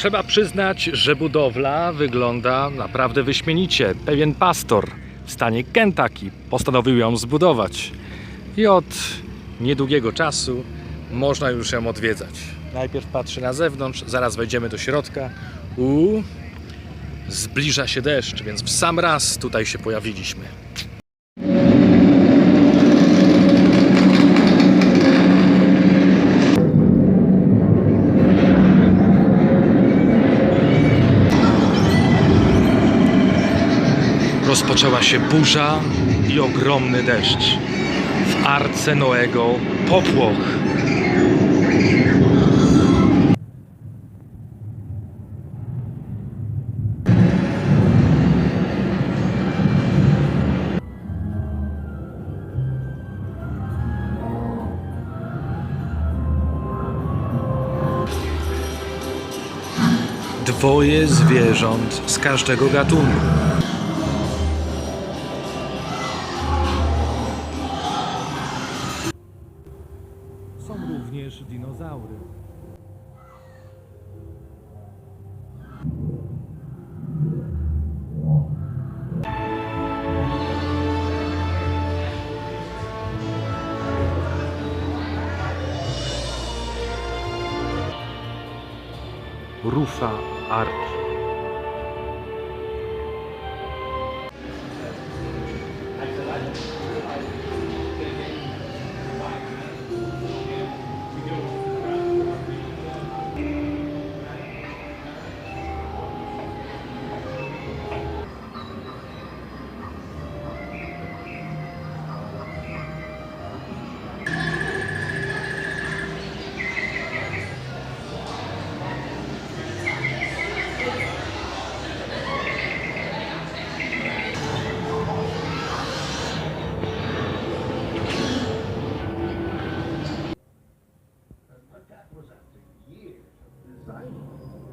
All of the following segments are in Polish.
Trzeba przyznać, że budowla wygląda naprawdę wyśmienicie. Pewien pastor w stanie Kentucky postanowił ją zbudować. I od niedługiego czasu można już ją odwiedzać. Najpierw patrzę na zewnątrz, zaraz wejdziemy do środka. Uuu, zbliża się deszcz, więc w sam raz tutaj się pojawiliśmy. Rozpoczęła się burza i ogromny deszcz. W arce Noego popłoch. Dwoje zwierząt z każdego gatunku. Również dinozaury. Rufa Arki.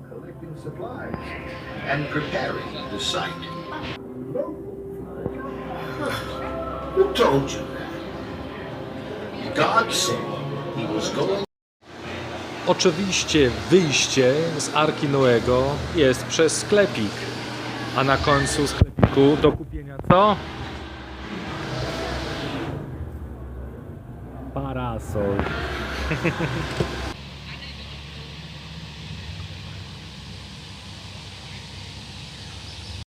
Collecting supplies and preparing the site. Who told you that? God said he was going Oczywiście wyjście z Arki Noego jest przez sklepik, a na końcu sklepiku do kupienia co? Parasol.